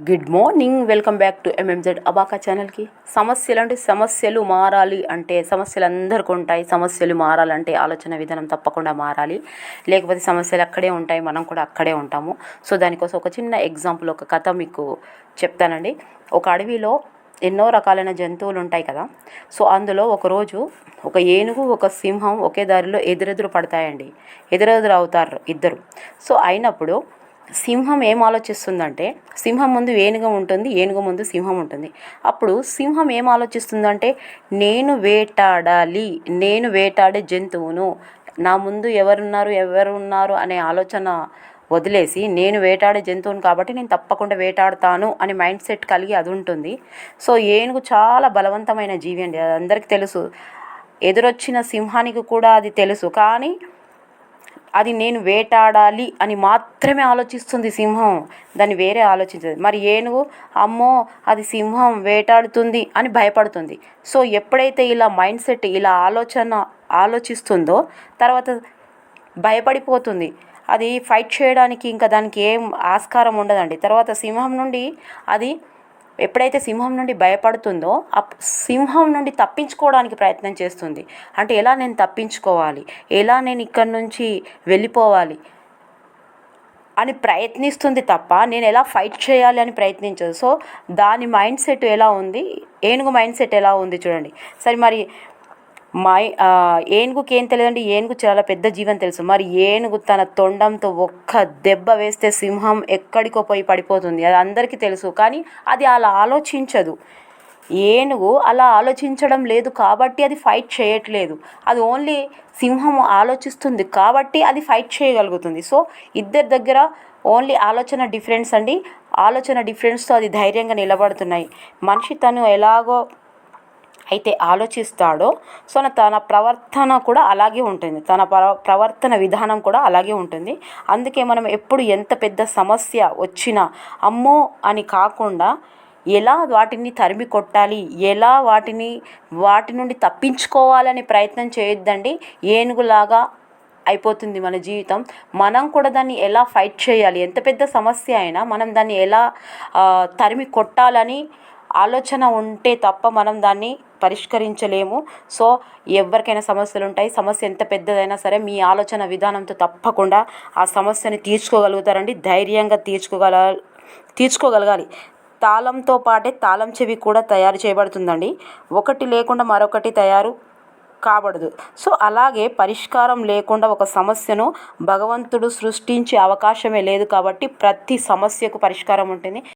Good morning welcome back to MMZ abaca ఛానల్కి సమస్యలు అంటే సమస్యలు మారాలి అంటే సమస్యలు అందరికీ ఉంటాయి. సమస్యలు మారాలంటే ఆలోచన విధానం తప్పకుండా మారాలి. లేకపోతే సమస్యలు అక్కడే ఉంటాయి. మనం కూడా అక్కడే ఉంటాము. సో దానికోసం ఒక చిన్న ఎగ్జాంపుల్ ఒక కథ మీకు చెప్తానండి. ఒక అడవిలో ఎన్నో రకాలైన జంతువులు ఉంటాయి కదా. సో అందులో ఒకరోజు ఒక ఏనుగు ఒక సింహం ఒకే దారిలో ఎదురెదురు పడతాయండి. ఎదురెదురు అవుతారు ఇద్దరు. సో అయినప్పుడు సింహం ఏం ఆలోచిస్తుందంటే సింహం ముందు ఏనుగు ఉంటుంది ఏనుగు ముందు సింహం ఉంటుంది. అప్పుడు సింహం ఏం ఆలోచిస్తుందంటే నేను వేటాడాలి నేను వేటాడే జంతువును నా ముందు ఎవరున్నారు ఎవరున్నారు అనే ఆలోచన వదిలేసి నేను వేటాడే జంతువును కాబట్టి నేను తప్పకుండా వేటాడతాను అని మైండ్ సెట్ కలిగి అది ఉంటుంది. సో ఏనుగు చాలా బలవంతమైన జీవి అండి. అది అందరికీ తెలుసు. ఎదురొచ్చిన సింహానికి కూడా అది తెలుసు. కానీ అది నేను వేటాడాలి అని మాత్రమే ఆలోచిస్తుంది సింహం. దాన్ని వేరే ఆలోచించదు. మరి ఏనుగు అమ్మో అది సింహం వేటాడుతుంది అని భయపడుతుంది. సో ఎప్పుడైతే ఇలా మైండ్ సెట్ ఇలా ఆలోచన ఆలోచిస్తుందో తర్వాత భయపడిపోతుంది. అది ఫైట్ చేయడానికి ఇంకా దానికి ఏం ఆస్కారం ఉండదండి. తర్వాత సింహం నుండి అది ఎప్పుడైతే సింహం నుండి భయపడుతుందో ఆ సింహం నుండి తప్పించుకోవడానికి ప్రయత్నం చేస్తుంది. అంటే ఎలా నేను తప్పించుకోవాలి? ఎలా నేను ఇక్కడి నుంచి వెళ్ళిపోవాలి? అని ప్రయత్నిస్తుంది తప్ప నేను ఎలా ఫైట్ చేయాలి అని ప్రయత్నించదు. సో దాని మైండ్ సెట్ ఎలా ఉంది? ఏనుగు మైండ్ సెట్ ఎలా ఉంది చూడండి. సరే మరి మై ఏనుగుకి ఏం తెలియదండి. ఏనుగు చాలా పెద్ద జీవం తెలుసు. మరి ఏనుగు తన తొండంతో ఒక్క దెబ్బ వేస్తే సింహం ఎక్కడికో పోయి పడిపోతుంది. అది అందరికీ తెలుసు కానీ అది అలా ఆలోచించదు. ఏనుగు అలా ఆలోచించడం లేదు కాబట్టి అది ఫైట్ చేయట్లేదు. అది ఓన్లీ సింహం ఆలోచిస్తుంది కాబట్టి అది ఫైట్ చేయగలుగుతుంది. సో ఇద్దరి దగ్గర ఓన్లీ ఆలోచన డిఫరెన్స్ అండి. ఆలోచన డిఫరెన్స్తో అది ధైర్యంగా నిలబడుతున్నాయి. మనిషి తను ఎలాగో అయితే ఆలోచిస్తాడో సో తన ప్రవర్తన కూడా అలాగే ఉంటుంది. తన ప్రవర్తన విధానం కూడా అలాగే ఉంటుంది. అందుకే మనం ఎప్పుడు ఎంత పెద్ద సమస్య వచ్చినా అమ్మో అని కాకుండా ఎలా వాటిని తరిమి కొట్టాలి ఎలా వాటిని వాటి నుండి తప్పించుకోవాలని ప్రయత్నం చేయొద్దండి. ఏనుగులాగా అయిపోతుంది మన జీవితం. మనం కూడా దాన్ని ఎలా ఫైట్ చేయాలి ఎంత పెద్ద సమస్య అయినా మనం దాన్ని ఎలా తరిమి కొట్టాలని ఆలోచన ఉంటే తప్ప మనం దాన్ని పరిష్కరించలేము. సో ఎవరికైనా సమస్యలు ఉంటాయి సమస్య ఎంత పెద్దదైనా సరే మీ ఆలోచన విధానంతో తప్పకుండా ఆ సమస్యని తీర్చుకోగలుగుతారండి. ధైర్యంగా తీర్చుకోగల తీర్చుకోగలగాలి. తాళంతో పాటే తాళం చెవి కూడా తయారు చేయబడుతుందండి. ఒకటి లేకుండా మరొకటి తయారు కాబడదు. సో అలాగే పరిష్కారం లేకుండా ఒక సమస్యను భగవంతుడు సృష్టించే అవకాశమే లేదు కాబట్టి ప్రతి సమస్యకు పరిష్కారం ఉంటుంది.